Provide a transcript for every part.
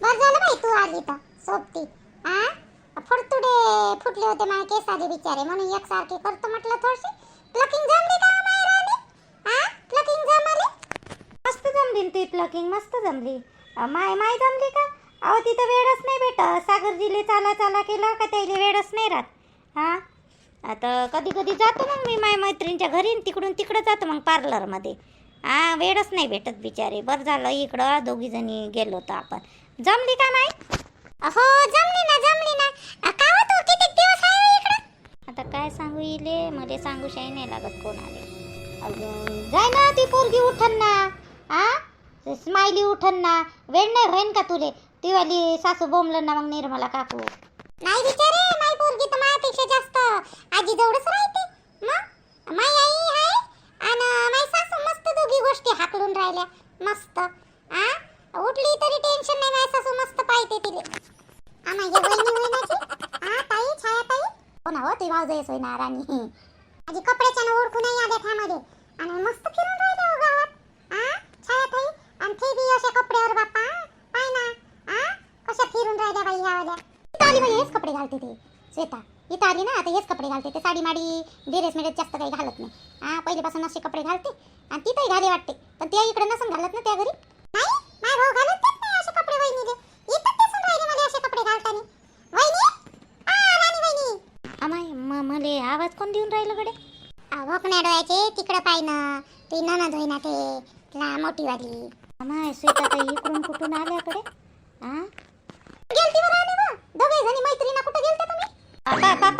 बर झालं बाई तू आली तर. सोबती. हा फुडतुडे फुटले होते माझे केसारे बिचारे. म्हणून एकसारखे करतो म्हटलं थोडीशी. प्लकिंग जमली का माय आली हा प्लकिंग जमली? मस्त जमली ती प्लकिंग मस्त जमली. माय माय जमली का? अहो तिथं वेळच नाही भेटत. सागरजीले चाला चाला केलं का त्याला वेळच नाही राहत? हा आता कधी कधी जातो मग मी माय मैत्रिणीच्या घरी तिकडून तिकडं जातो मग पार्लरमध्ये हा वेळच नाही भेटत बिचारे. बरं झालं इकडं दोघीजणी गेलो होतो आपण. जमली का माय हो जमली ना जमली ना. काय का हो तू? किती दिवस आहे हो इकडं? आता काय सांगू इले? मला सांगू शाही नाही लागत कोणाले. अगं, जाय ना ती पोरगी उठन ना. आ? स्माइली उठन ना. वेळ नाही होईन का तुले? ती वाली सासू बोंबलं ना मग निर्मला काकू. नाही बिचारे माय पोरगी तर माझ्यापेक्षा जास्त. आजी जवळच राहते. मग? माय आई आहे आणि माय सासू मस्त दोघी गोष्टी हाकलून राहिल्या. मस्त. आ? उठली तरी टेन्शन नाही माय सासू मस्त पाहिजे तिले. आ माझी वहिनी वहिनाची? आ ताई छाया ताई हो ना हो ती भाऊजाई सोय ना राणी. माझी कपड्याच्या ओळखू नाही आल्या थांबले आणि मस्त फिरून राहिले हो गावात. आ छाया ताई आणि ते बी अशा कपड्यावर बाप्पा पाय ना. आ कशा फिरून राहिल्या बाई ह्या वाल्या. इथं आली म्हणजे हेच कपडे घालते ते. श्वेता इथं आली ना आता हेच कपडे घालते. ते साडी माडी ड्रेस मध्ये जास्त काही घालत नाही. हा पहिल्यापासून असे कपडे घालते. आणि तिथंही घाले वाटते. पण त्या इकडे नसून घालत ना त्या घरी. भाऊ घालत नाही असे कपडे वहिनीले. इथं दिसून राहिले मला असे कपडे घालताना. वहिनी? आ राणी वहिनी. अमाय म मले आवाज कोण देऊन राहिलं गडे भोकण्या डोळ्याचे? तिकडं पाय ना. ती ननद होईना ते ला मोठीवाली अमाय स्वेता ताई इकडून कुठून आल्याकडे हा गेलती बरं राणी बा दोघे जणी मैत्रिणी कुठे गेलते तुम्ही?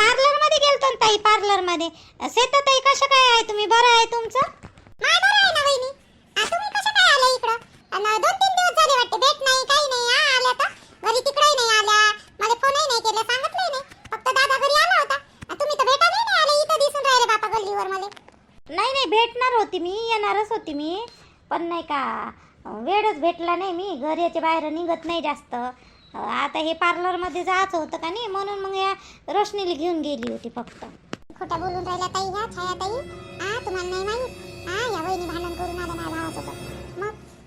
पार्लरमध्ये गेलतो ना ताई पार्लरमध्ये स्वेता ताई कसं काय आहे तुम्ही? बरं आहे तुमचं? माय बरं आहे ना वहिनी. आ, तुम्ही कसं काय आल्या इकडं? अन दोन तीन दिवस झाले वाटते भेट नाही काही नाही आ आल्या तर घरी तिकडे नाही आल्या. मला फोनही नाही केला सांगितलंही नाही. फक्त दादा घरी आला होता. आ, तुम्ही तर भेटायला नाही आले इथं दिसून राहिले बापा गल्लीवर मला. नाही नाही भेटणार होती मी येणारच होती मी. पण नाही का वेळच भेटला नाही मी घराच्या बाहेर निघत नाही जास्त. आता हे पार्लरमध्ये जायचं होतं का नाही म्हणून मग या रोशनीला घेऊन गेली होती फक्त. खोट्या बोलून राहिल्या ताई ह्या छाया ताई आ तुम्हाला नाही माहीत? आ या वहिनी भांडण करून आल्या माझ्या भावासोबत.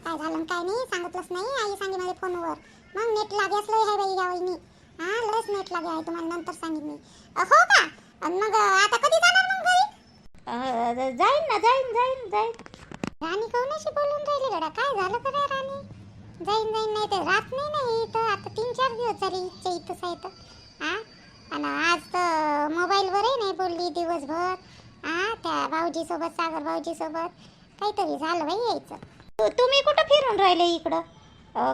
काय झालं काय नाही सांगितलंच नाही. आई सांगे मला फोनवर. मग नेट लागे असलं आहे बाई या वहिनी. हा लस नेट लागे आहे तुम्हाला नंतर सांगितलं मी. हो का? अन मग आता कधी जाणार मग घरी? जाईन ना जाईन जाईन जाईन. राणी कोणाशी बोलून राहिली गड्या? काय झालं का रे राणी? जाईन जाईन नाही तर राहत नाही नाही इथं. आता तीन चार दिवस झाले इथच्या इथंच आहे तर. हा आणि आज तर मोबाईलवरही नाही बोलली दिवसभर. हा त्या भाऊजीसोबत सागर भाऊजीसोबत. काहीतरी झालं बाई यायचं. तुम्ही कुठं फिरून राहिले इकडं?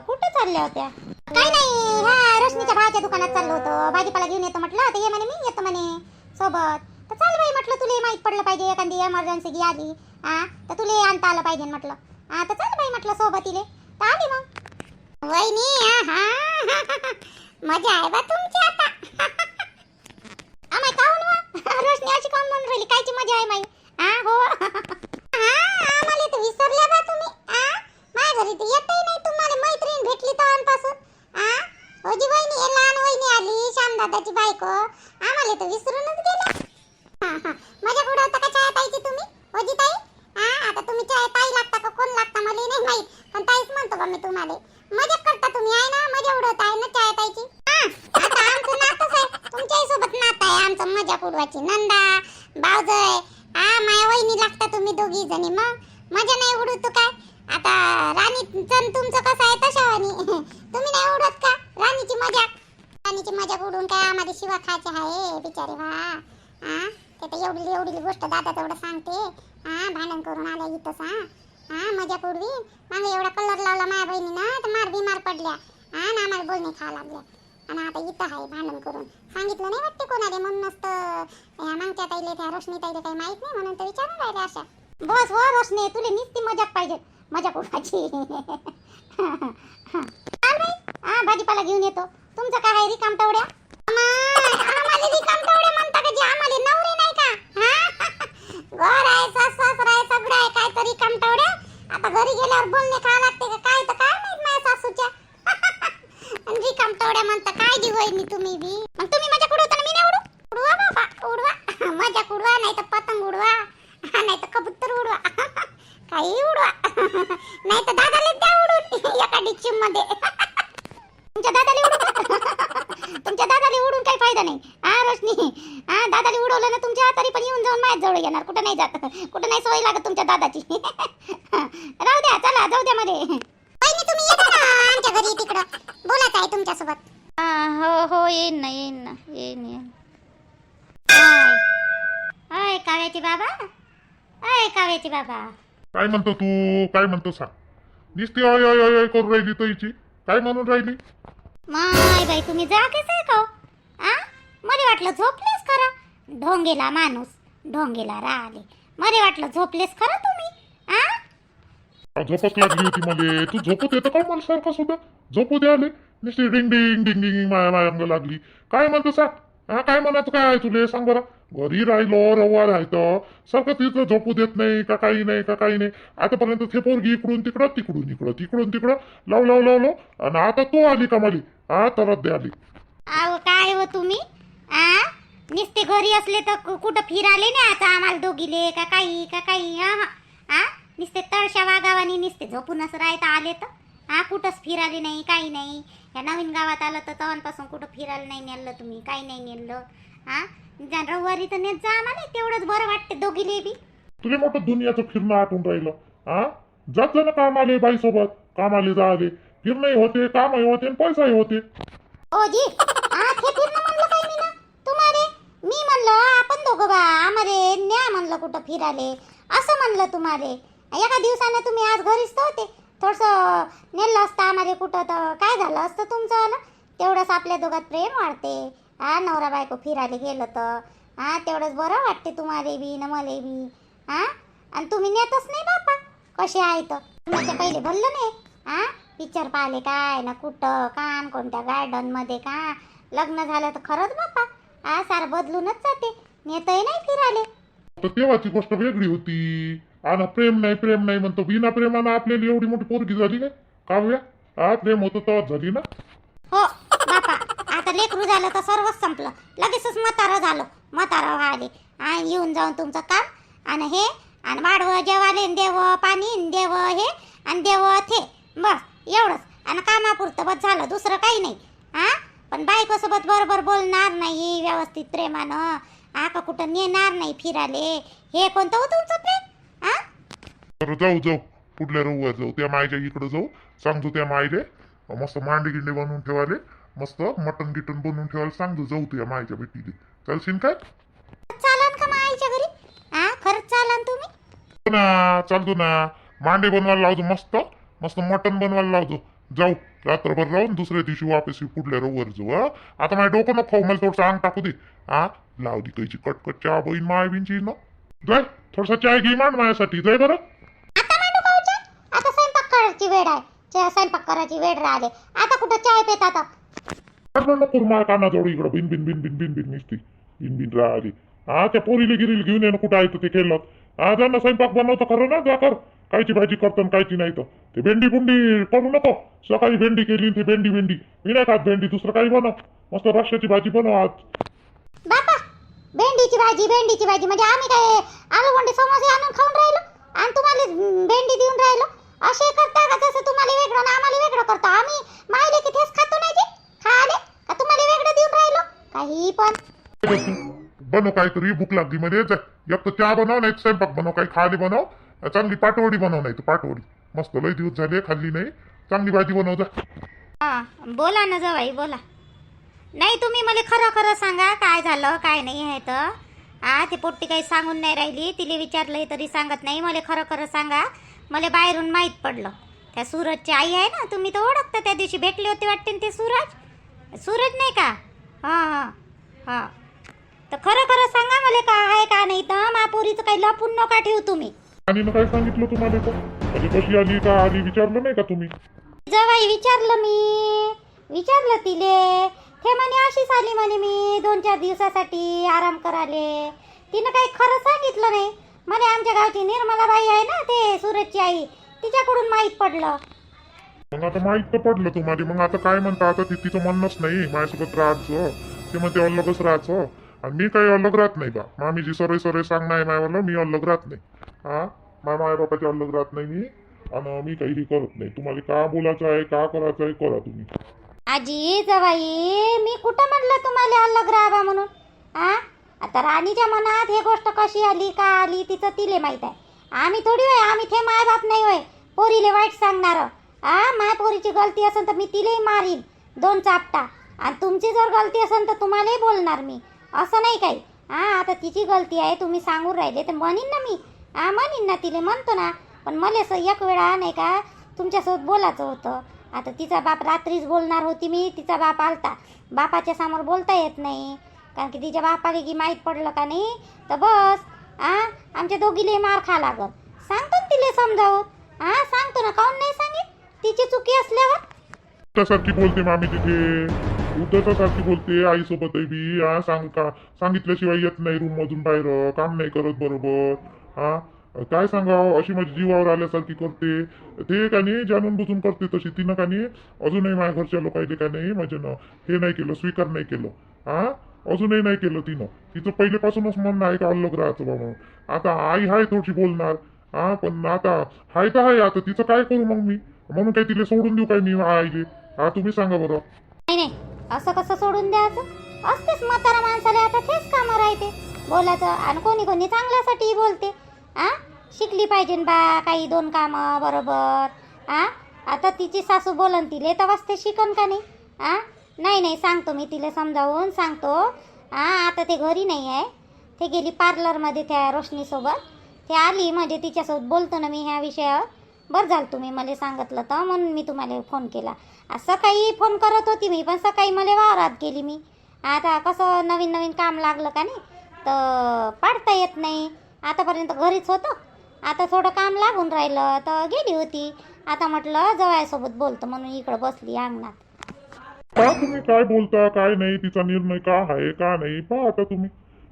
कुठं चालल्या होत्या? काही नाही. ह्या रश्मीच्या भावाच्या दुकानात चाललो होतो. भाजीपाला घेऊन येतो म्हटलं. तर ये म्हणे मी येतो म्हणे सोबत. तर चाल बाई म्हटलं तुला माहीत पडलं पाहिजे. एखादी एमर्जन्सी आली हा तर तुला आणता आलं पाहिजे म्हटलं. हा तर चाल बाई म्हटलं सोबत इले. तर आली मग. वहिनी हा मजा आहे बा तुमची आता. आम्ही काहून रोशनी अशी काहून म्हणून राहिली? कायची मजा आहे माई? हा हो. हा आम्हाला तर विसरल्या बा हा घरी तर येतही नाही. तुम्हाला मैत्रीण भेटली तवांपासून आ? ओजी वहिनी हे लहान वहिनी आली श्यामदादाची बायको. आम्हाला तर विसरूनच गेल्या हा, हा. मजा उडवता का चाय ताईची तुम्ही? ओजी ताई? हा आता तुम्ही चाय ताई लागता का कोण लागता मला नाही माहीत. पण ताईच म्हणतो बा मी तुम्हाला. मजा करता तुम्ही आहे ना? मजा उडवता आहे ना चाय ताईची आता आमचं नातच आहे. तुमच्याही सोबत नात आहे आमचं मजा उडवायची. नंद बावजय हा माया वहिनी लागता तुम्ही दोघी जणी मग मजा नाही उडवतो काय आता राणी चण तुमचं कसं आहे तशा वाणी तुम्ही नाही उडवत का राणीची मजा राणीची मजा उडून काय आम्हाला शिवा खायचे आहे बिचारे वा हा ते तर एवढी एवढी गोष्ट दादा तेवढं सांगते हा भांडण करून आल्या इथंच हा हा मजा उडवी मागे एवढा कलर लावला माझ्या बहिणीनं तर मार बिमार पडल्या हा ना आम्हाला बोलणे खावा लागल्या आणि आता इथं आहे भांडण करून सांगितलं नाही वाटते कोणाले म्हणूनच तर या मागच्या ताईले त्या रोशनी ताईले काही माहीत नाही म्हणून तर विचारून राहिले अशा. बस हो रोशनी तुला नुसती मजाक पाहिजे. मजाक उडवायची. हा भाजीपाला घेऊन येतो. तुमचं काय आहे रिकाम तेवढ्या घर आहे सगळं आहे काय तरी काम आता घरी गेल्यावर बोलणे खावं लागते का? काय तर काय माहीत माझ्या सासूच्या? आणि रिकाम म्हणता काय जी तुम्ही बी? मग तुम्ही माझ्या कुठं होता मी नाही उडू? उडवा बाबा उडवा. मजा उडवा नाही तर पतंग उडवा. नाही तर कबूतर उडवा. काही उडवा. नाही तर दादाला द्या उडून एका डिच्ची मध्ये. तुमच्या दादाला उडून काही फायदा नाही. हा रोशनी. हा दादाला उडवलं ना तुमच्या तरी पण येऊन जाऊन माझ्या जवळ येणार. कुठं नाही जात. कुठं नाही सोय लागत तुमच्या दादाची राहू द्या चला जाऊ द्या मध्ये तुम्ही येता ना आमच्या घरी तिकडं बोलत आहे तुमच्यासोबत हा, हो हो येईन ना येईन ना येईन येईन हाय हाय काव्याचे बाबा हाय काव्याचे बाबा काय म्हणतो तू? काय म्हणतो सांग. नुसती अय अय अय अय करून राहिली तो हिची. काय म्हणून राहिली? माय बाई तुम्ही जागेच आहे का हो? आ? मला वाटलं झोपलेस खरं. ढोंगेला माणूस ढोंगेला राहिले मला वाटलं झोपलेस खरं तुम्ही. आ? अहो, झोपच लागली होती मला. तू झोपत येतं का मला सारखं सुद्धा? झोपू दे आले. नुसती डिंग डिंग डिंग डिंग माया माया अंग लागली. काय म्हणतो सांग? हा काय म्हणायचं काय आहे तुले? सांग बरं. घरी राहिलो रवा राहतं सारखं तिथं झोपू देत नाही का काही नाही का काही नाही. आतापर्यंत ते पोरगी इकडून तिकडं तिकडून इकडं तिकडून तिकडं. लाव लाव लावलो आणि आता तू आली का माली? हा तरच दे आली. अहो काय हो तुम्ही? आ? नुसते घरी असले तर कुठं फिराले नाही आता आम्हाला दोघीले का काही का काही हा हा. आ? नुसते तळशा वागावानी नुसते झोपूनच राहता आले तर. हा कुठंच फिराले नाही काही नाही. या नवीन गावात आलं तर तवांपासून कुठं फिरायला नाही नेलं तुम्ही काही नाही नेलं. हा जा रविवारी तर नेत जा आम्हाला तेवढंच बरं वाटते दोघीले बी. तुला मोठं दुनियाचं फिरणं आठवून राहिलं हा जात जा ना कामाले बाईसोबत कामाले जाले फिरणंही होते कामही होते आणि पैसाही होते. ओ जी आ ते फिरणं म्हणलं काय मी ना तुम्हाला? मी म्हणलं आपण दोघं बा आम्हाला न्या म्हणलं कुठं फिराले. असं म्हणलं तुम्हाला. एका दिवसानं तुम्ही आज घरीच तर होते. थोडंसं नेलं असतं आम्हाला कुठं तर काय झालं असतं तुमचं तेवढंच आपल्या दोघात प्रेम वाढते. हा नवरा बायको फिरायला गेलं तर? हा तेवढंच बरं वाटते तुम्हाला बी न मला बी. हा? आणि तुम्ही नेतच नाही बापा. कसे आहे तर तुमच्या पहिले भरलं नाही? हा? पिक्चर पाहिले काय? ना कुठं? कान कोणत्या गार्डनमध्ये का? लग्न झालं तर खरंच बापा. हा सारं बदलूनच जाते. नेतही नाही फिराले तर तेव्हाची गोष्ट वेगळी होती. आणि प्रेम नाही प्रेम नाही म्हणतो. बिना प्रेमानं आपल्याला एवढी मोठी पोरगी झाली काय? काव्या? हा प्रेम होतं तेव्हाच झाली ना? हो बापा. आता लेकरू झालं तर सर्वच संपलं. लगेचच म्हातारं झालं. म्हातारं व्हायले. आणि येऊन जाऊन तुमचं काम आणि हे आणि वाढवं जेवाले देव पाणी देव हे आणि देव ते बस एवढंच. आणि कामापुरतं बस झालं. दुसरं काही नाही. हा पण बायकोसोबत बरोबर बोलणार नाही व्यवस्थित प्रेमानं. आका कुठं नेणार नाही फिराले हे कोणतं हो तुमचं प्रेम? हां जाऊ जाऊ. पुढल्या रविवार जाऊ. त्या मायच्या इकडं जाऊ. सांगतो त्या मायले. मस्त मांडे गिंडे बनवून ठेवाले. मस्त मटन गिटन बनवून ठेवायला सांगतो जाऊ तुझ्या मायच्या भेटीले. चालशील काय? चालन का घरी? हा खरंच चालन तुम्ही? हो ना चालतो ना. मांडे बनवायला लावतो मस्त. मस्त मटन बनवायला लावतो. जाऊ रात्रभर राहून दुसऱ्या दिवशी वापस येऊ पुढल्या रविवार जाऊ हा आता माझ्या डोकं नको खाऊ मला थोडंसं अंग टाकू दे. हा लावली कैची कटकट चहा बहीण माय बिनची ना जाय थोडासा चाय घे मान माझ्यासाठी. जाय बरं. आता मांडू हो चहा? आता स्वयंपाक करायची वेळ आहे. चहा स्वयंपाक करायची वेळ राहिले. आता कुठं चाय पेत आता अरे नको माझ्या कानाजवळ इकडं बिन बिन बिन बिन बिन बिन निसती बिन बिन राहिली हा त्या पोरीला गिरीला घेऊन ये कुठं आहे तर ते केलं हा जा ना स्वयंपाक बनवतो खरं ना जा कर कायची भाजी करतो आणि कायची नाही तर ते भेंडी बुंडी करू नको सकाळी भेंडी केली ती भेंडी भेंडी मी नाही खात भेंडी दुसरं काही बनव मस्त रश्याची भाजी बनव आज बापा भेंडीची भाजी भेंडीची भाजी म्हणजे आम्ही काय आलू बोंडे समोसे आणून खाऊन राहिलो आणि तुम्हाला भेंडी देऊन राहिलो असे करता का जसं तुम्हाला वेगळं आणि आम्हाला वेगळं करतो आम्ही मायले की तेच खातो नाही जी खाले का तुम्हाला वेगळं देऊन राहिलो काही पण काय? बनव काहीतरी भूक लागली मध्ये जा. एक तर चहा बनव नाही स्वयंपाक बनव काही खाली बनव. चांगली पाटवडी बनव नाही तर पाटवडी. मस्त लय दिवस झाले खाल्ली नाही. चांगली भाजी बनव जा. हा बोला ना जवाई बोला. नाही तुम्ही मला खरं खरं सांगा काय झालं काय नाही आहे तर. हा ती पोट्टी काही सांगून नाही राहिली तिला विचारलंय तरी सांगत नाही मला खरं खरं सांगा. मला बाहेरून माहीत पडलं. त्या सूरजची आई आहे ना तुम्ही तर ओळखता त्या दिवशी भेटले होते वाटते ते सूरज? सूरज नाही का? हां हां हां. तर खरं खरं सांगा मला का आहे का नाही. तर महापोरीचं काही लपून नका ठेवू तुम्ही. आणि काय सांगितलं तुम्हाला तर म्हणजे कशी आली का आली विचारलं नाही का तुम्ही? जवाई विचारलं मी. विचारलं तिले. हे म्हणे अशीच आली म्हणे मी दोन चार दिवसासाठी आराम कराले तिनं काही खरं सांगितलं नाही. म्हणे आमच्या गावची निर्मला बाई आहे ना ते सूरजची आई तिच्याकडून माहीत पडलं. मग आता माहीत तर पडलं तुम्हाला. मग आता काय म्हणता? आता ती तिचं म्हणणंच नाही. माझ्यासोबत राहायचं. ते म्हणते अलगच राहायचं. आणि मी काही अलग राहत नाही बा. मामीजी सरळ सरळ सांगणं आहे मायवाला मी अलग राहत नाही. हा? माय माय बापाची अलग राहत नाही मी. आणि मी काही हे करत नाही. तुम्हाला का बोलायचं आहे का करायचं आहे करा तुम्ही. आजी जवाई मी कुठं म्हटलं तुम्हाला अलग राहावा म्हणून? हा आता राणीच्या मनात हे गोष्ट कशी आली का आली तिचं तिले माहीत आहे. आम्ही थोडी होय आम्ही थे मायबाप नाही होय. पोरीले वाईट सांगणार. आ माय पोरीची गलती असेल तर मी तिलाही मारीन. दोन चापटा. आणि तुमची जर गलती असेल तर तुम्हालाही बोलणार मी. असं नाही काही. हा आता तिची गलती आहे तुम्ही सांगून राहिले तर म्हणीन ना मी. हा म्हणीन ना तिले म्हणतो ना. पण मला असं एक वेळा नाही का तुमच्यासोबत बोलायचं होतं. आता तिचा बाप रात्रीच बोलणार होती मी तिचा बाप आलता. बापाच्या समोर बोलता येत नाही. कारण की तिच्या बापाला की माहीत पडलं का नाही? तर बस. आ आमच्या दोघीले मार खा लागल. सांगतो ना तिला समजावून. हा सांगतो ना काऊन नाही सांग तिची चुकी असल्यावर? त्यासारखी बोलते मामी तिथे. उद्धतासारखी बोलते आईसोबतही बी. हा सांग का? सांगितल्याशिवाय येत नाही रूम मधून बाहेर. काम नाही करत बरोबर. हा? काय सांगावं? अशी माझी जीवावर आल्यासारखी करते. ते का नाही जाणून बुजून करते तशी. तिनं का नाही अजूनही माझ्या घरच्या लोकांनी का नाही माझ्यानं हे नाही केलं स्वीकार नाही केलं. हा? अजूनही नाही केलं तिनं. तिचं पहिलेपासूनच म्हणणं आहे का अलग राहायचं बा आता आई हाय थोडीशी बोलणार. हा पण आता हाय तर हाय. आता तिचं काय करू मग मी? म्हणून काय तिला सोडून देऊ काय मी आईले? हा तुम्ही सांगा बरं. नाही नाही. असं कसं सोडून द्यायचं? असतेच म्हातारा माणसाला आता तेच कामं राहते. बोलायचं आणि कोणी कोणी चांगल्यासाठी बोलते. आ? शिकली पाहिजे बा काही दोन कामं बरोबर. आ? आता तिची सासू बोलन तिले तर वाजते शिकन का नाही? आ? नाही नाही सांगतो मी तिला समजावून सांगतो. आ आता ते घरी नाही आहे. ते गेली पार्लरमध्ये त्या रोशनीसोबत. ते आली म्हणजे तिच्यासोबत बोलतो ना मी ह्या विषयावर. बरं झालं तुम्ही मला सांगितलं तर म्हणून मी तुम्हाला फोन केला. सकाळी फोन करत होती मी पण सकाळी मला वावरात गेली मी. आता कसं नवीन नवीन काम लागलं का नाही? तर पाडता येत नाही. आतापर्यंत घरीच होतं. आता थोडं काम लागून राहिलं तर गेली होती. आता म्हटलं जवायसोबत बोलतो म्हणून इकडं बसली अंगणात. का तुम्ही काय बोलता काय नाही तिचा निर्णय का आहे का नाही पहा आता तुम्ही.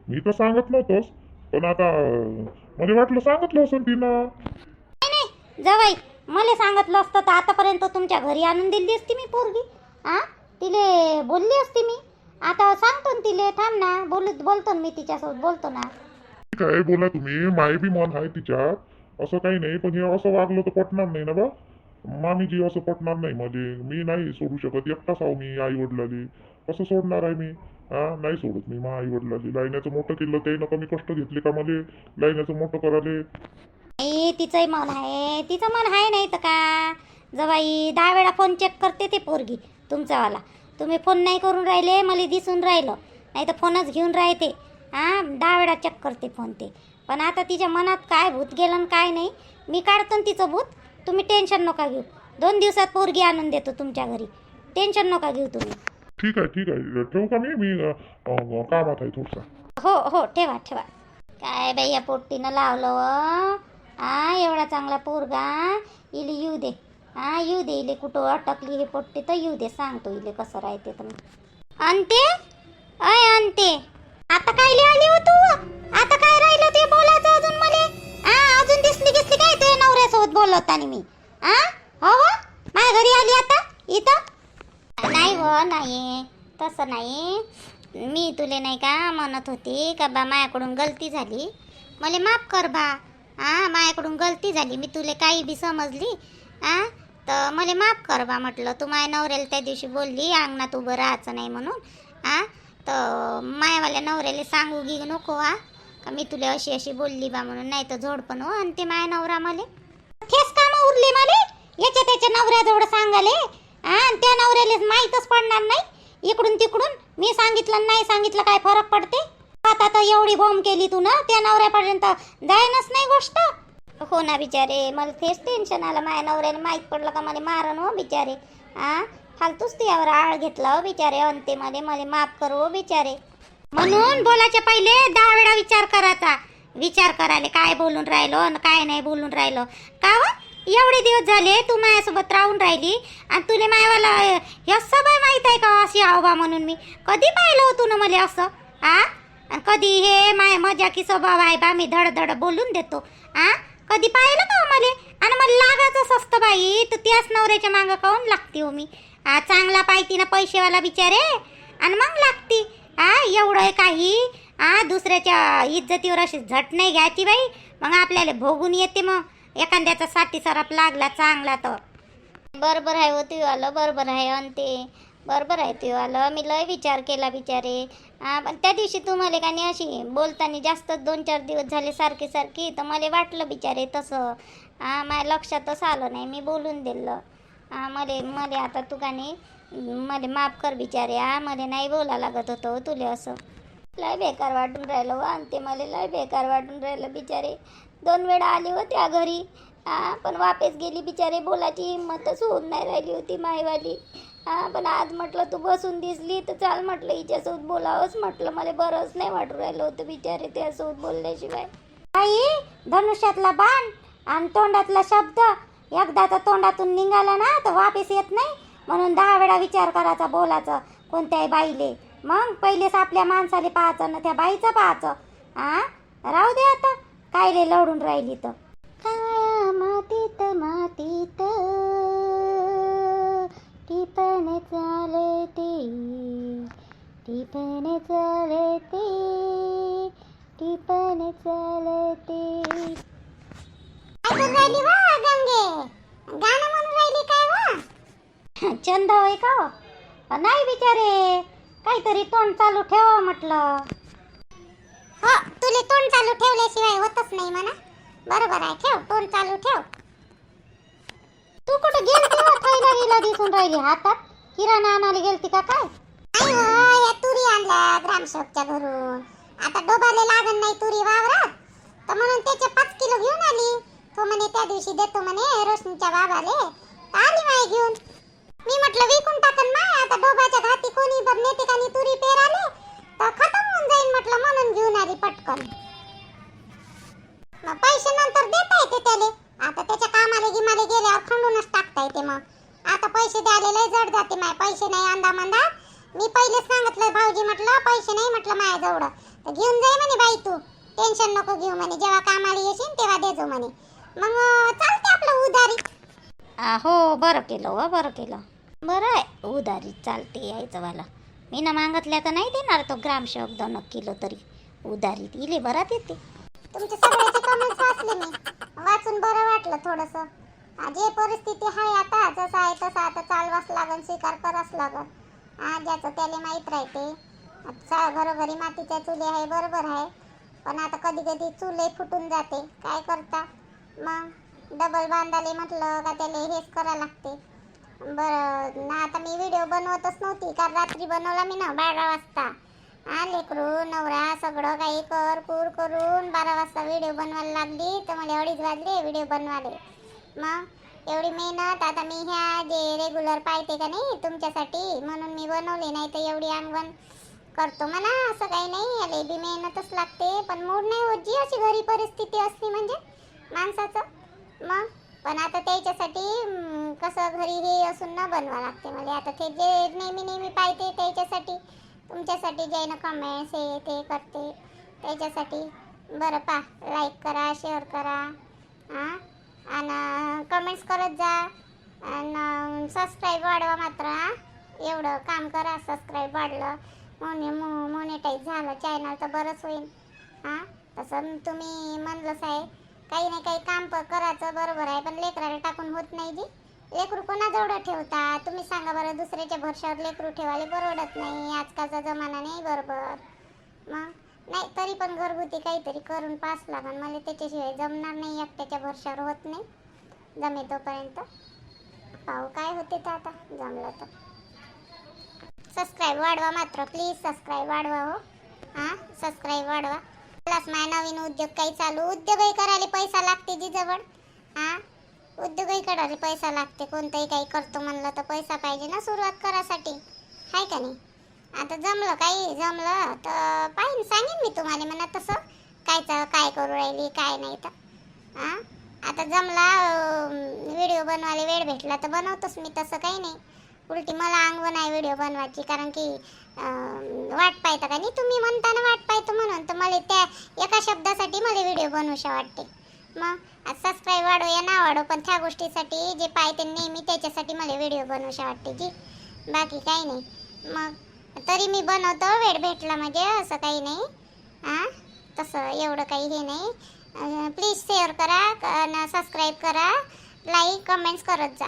मी तर सांगत नव्हतोच पण आता मला वाटलं सांगितलं असेल तिनं. जवाई मला सांगितलं असतं तर आतापर्यंत तुमच्या घरी आणून दिली असती मी पोरगी. आ? तिले बोलली असती मी. आता सांगतो ना तिले थांब ना. बोल बोलतो ना मी तिच्यासोबत बोलतो ना. ठीक आहे बोला तुम्ही? माय बी मन आहे तिच्यात. असं काही नाही पण हे असं वागलं तर पटणार नाही ना बा. मामीजी असं पटणार नाही मध्ये मी नाही सोडू शकत. एकटाच आहो मी आई वडिलाली कसं सोडणार आहे मी. हा नाही सोडत मी मा आई वडिलाली लाईण्याचं मोठं केलं त्यानं कमी कष्ट घेतले का मला? लाईण्याचं मोठं कराले. नाही तिचंही मन आहे. तिचं मन आहे नाही तर का? जवाई दहा वेळा फोन चेक करते ते पोरगी तुमचावाला तुम्ही फोन नाही करून राहिले मला दिसून राहिलं. नाही तर फोनच घेऊन राहते. हां दहा वेळा चेक करते फोन ते. पण आता तिच्या मनात काय भूत गेलं काय नाही मी काढतो तिचं भूत. तुम्ही टेन्शन नका घेऊ. दोन दिवसात पोरगी आणून देतो तुमच्या घरी. टेन्शन नका घेऊ तुम्ही. ठीक आहे ठीक आहे. ठेवू का मी? मी कामात आहे थोडसा. हो हो ठेवा ठेवा. काय बाई या पोट्टीनं लावलं हा एवढा चांगला पोरगा इले येऊ दे. हा येऊ दे इले कुठं अटकली हे पोट्टी तर येऊ दे सांगतो इले कसं राहते तर अंते? अय अंते. आता काय आली हो तू? आता काय राहिलं ते बोलायचं अजून मले? हा अजून दिसली दिसली काय ते नवऱ्यासोबत बोलत आणि मी? हा हो हो. माझ्या घरी आली आता? इथं? नाही हो नाही तसं नाही मी तुले नाही का म्हणत होती का बा माझ्याकडून गलती झाली. मला माफ कर बा. हां माझ्याकडून गलती झाली मी तुले काही बी समजली आ तर मला माफ कर बा म्हटलं तू माया नवऱ्याला त्या दिवशी बोलली अंगणात उभं राहायचं नाही म्हणून हा? तर मायावाल्या नवऱ्याला सांगू गी नको हा? का मी तुला अशी अशी बोलली बा म्हणून नाही तर झोडपण हो आणि ते माय नवरा मला. तेच कामं उरले मला याच्या त्याच्या नवऱ्याजवळ सांगाले हा? आणि त्या नवऱ्याला माहीतच पडणार नाही इकडून तिकडून मी सांगितलं नाही सांगितलं काय फरक पडते? आता तर एवढी बॉम्ब केली तू ना त्या नवऱ्यापर्यंत जायनच नाही गोष्ट? हो ना बिचारे मला तेच टेन्शन आलं. माझ्या नवऱ्याने माहीत पडलं का मला मारण हो बिचारे? हा फालतूच त्यावर आळ घेतला हो बिचारे अंते मध्ये मला माफ करू हो बिचारे. म्हणून बोलायच्या पहिले दहा वेळा विचार करायचा विचार करायला काय बोलून राहिलो आणि काय नाही बोलून राहिलो. का व एवढे दिवस झाले तू माझ्यासोबत राहून राहिली आणि तुला मायावाला हे सगळं माहीत आहे का हो अशी आवबा म्हणून मी? कधी पाहिलं होतं ना मला असं? आ? कधी हे माय मजा की स्वभाव आहे बा मी धडधड बोलून देतो. आ? कधी पाहिलं का मला आणि मला लागायचंच असतं बाई तर त्याच नवऱ्याच्या मागं काऊन लागते हो मी? आ चांगला पाहिती ना पैसेवाला बिचारे. आणि मग लागती. आ एवढं आहे काही. आ दुसऱ्याच्या इज्जतीवर अशी झट नाही घ्यायची बाई. मग आपल्याला भोगून येते मग. एखाद्याचा साठी सराप लागला चांगला तर. बरोबर आहे हो आलं बरोबर आहे आणि ते बरोबर आहे ते आलं मी लय विचार केला बिचारे. पण त्या दिवशी तुम्हाला का नाही अशी बोलताना जास्त दोन चार दिवस झाले सारखी सारखी तर मला वाटलं बिचारे तसं. हां माझ्या लक्षातच आलं नाही मी बोलून दिलं. हां मले मला आता तू का नाही मला माफ कर बिचारे. हा मला नाही बोला लागत होतं हो तुले असं. लय बेकार वाटून राहिलं व आणि ते मला लय बेकार वाटून राहिलं बिचारे. दोन वेळा आली होती त्या घरी. हां पण वापस गेली बिचारे बोलायची हिंमतच होऊन नाही राहिली होती मायवाली. हा पण आज म्हटलं तू बसून दिसली तर चाल म्हटलं हिच्यासोबत बोलावंच म्हटलं. मला बरंच नाही वाटून राहिलं होतं बिचारे त्यासोबत बोलल्याशिवाय. आई धनुष्यातला बाण आणि तोंडातला शब्द. एकदा तर तोंडातून निघाला ना तर वापस येत नाही. म्हणून दहा वेळा विचार करायचा बोलायचं कोणत्याही बाईले. मग पहिलेच आपल्या माणसाले पाहायचं ना त्या बाईचं पाहायचं. हा राहू दे आता. कायले लढून राहिली तर. काया मातीत मातीत. टिपण चालते. टिपण चालते. टिपण चालते. ऐकून राहिली वा गंगे. गाणं म्हणून राहिली काय वा? चंद होय का? हो? नाही बिचारे. काहीतरी तोंड चालू ठेवा म्हटलं. हो तुले तोंड चालू ठेवल्याशिवाय होतच नाही म्हणा. बरोबर आहे ठेव तोंड चालू ठेव. तू कुठं गेलती हो? थैला दिसून राहिली हातात? किराणा आणायला गेलती का काय? नाही हो या तुरी आणल्या ग्रामसेवकच्या घरून. आता डोबाले लागण नाही तुरी वावरात. तर म्हणून त्याचे पाच किलो घेऊन आली. तो म्हणे त्या दिवशी देतो म्हणे रोशनीच्या बाबाले. आली माय घेऊन. मी म्हटलं विकून टाकन माय. आता डोबाच्या घाती कोणी बर नेते का नी तुरी पेराले? तर खतम होऊन जाईल म्हटलं म्हणून घेऊन आली पटकन. मग पैसे नंतर देता येते त्याले. आता त्याच्या कामाले गिमाले गेल्यावर खंडूनच टाकता येते मग. आता पैसे द्यायला लय जड जाते माय पैसे नाही अंदा मंदा. मी पहिले सांगितलं भाऊजी म्हटलं पैसे नाही म्हटलं माझ्याजवळ. तर घेऊन जाय म्हणे बाई तू. टेन्शन नको घेऊ म्हणे. जेव्हा कामाला येशील तेव्हा देजो म्हणे. मग चालते आपलं उधारी. हो बरं केलं हो बरं केलं. बरं आहे उधारी चालते यायचं वाला मी ना मागतल्या तर नाही देणार तो ग्रामसेवक दोन किलो तरी. उधारी इले बरात येते. तुमचे सगळ्याचे कमेंट्स वाचले मी. वाचून बरं वाटलं थोडंसं. जे परिस्थिती आहे आता जसं आहे तसं आता चालवाच लागन स्वीकार करावंच लागन. ज्याचं त्याला माहीत राहते. घरोघरी मातीच्या चुले आहे बरोबर आहे. पण आता कधी कधी चुले फुटून जाते. काय करता? मग डबल बांधाले म्हटलं का त्याला हेच करावं लागते. बरं ना आता मी व्हिडिओ बनवतच नव्हती कारण रात्री बनवला मी ना बारा वाजता. हा लेकरू नवरा सगळं काही कर पूर करून बारा वाजता व्हिडिओ बनवायला लागली तर मला अडीच वाजले व्हिडिओ बनवाले. मग एवढी मेहनत आता मी ह्या जे रेग्युलर पाहते का नाही तुमच्यासाठी म्हणून मी बनवले नाही तर एवढी अंगण करतो म्हणा असं काही नाही. याला बी मेहनतच लागते पण मूड नाही होत जी अशी घरी परिस्थिती असली म्हणजे माणसाचं. मग पण आता त्याच्यासाठी कसं घरी हे असून न बनवा लागते मला. आता ते जे नेहमी नेहमी पाहते त्याच्यासाठी तुमच्यासाठी जे ना कमेंट्स हे ते करते. त्याच्यासाठी बरं पा लाईक करा शेअर करा हां? आणि कमेंट्स करत जा. आणि सबस्क्राईब वाढवा मात्र हां? एवढं काम करा सबस्क्राईब वाढलं. मोने मो मोनेटाईज झालं चॅनल तर बरंच होईल. हां? तसं तुम्ही म्हणलंच आहे. काही नाही काही काम प- करायचं बरोबर आहे पण लेकराला टाकून होत नाही जी. लेकरू कोणाजवळ ठेवता? तुम्ही सांगा बरं दुसऱ्याच्या भरशावर लेकरू ठेवायला परवडत नाही. आजकालचा जमाना नाही बरोबर. मग? नाही तरी पण घरगुती काहीतरी करून पास लागन मला त्याच्याशिवाय जमणार नाही एकट्याच्या भरशावर होत नाही. जमे तोपर्यंत. पाहू काय होते तर आता. जमलं तर. सबस्क्राईब वाढवा मात्र. प्लीज सबस्क्राईब वाढवा हो. हां? सबस्क्राईब वाढवा. प्लस माझा नवीन उद्योग काही चालू. उद्योगही करायला पैसा लागते जी जवळ. हां? उद्योगही करायला पैसा लागते. कोणतंही काही करतो म्हणलं तर पैसा पाहिजे ना सुरुवात करायसाठी आहे का नाही? आता जमलं काही? जमलं तर पाहिजे सांगेन मी तुम्हाला म्हणा तसं. कायचं काय करू राहिली काय नाही तर. हां आता जमला व्हिडिओ बनवायला वेळ भेटला तर बनवतोच मी तसं काही नाही. उलटी मला अंगवण आहे व्हिडिओ बनवायची कारण की वाट पाहता का नाही तुम्ही? म्हणताना वाट पाहतो म्हणून. तर मला त्या एका शब्दासाठी मला व्हिडिओ बनवूशा वाटते. मग सबस्क्राईब वाढो या ना वाढो पण त्या गोष्टीसाठी जे पाहिजे नेहमी त्याच्यासाठी मला व्हिडिओ बनवशा वाटते जी. बाकी काही नाही. मग तरी मी बनवतो वेळ भेटला म्हणजे असं काही नाही. हां तसं एवढं काही हे नाही. प्लीज शेअर करा सबस्क्राईब करा. लाईक कमेंट्स करत जा.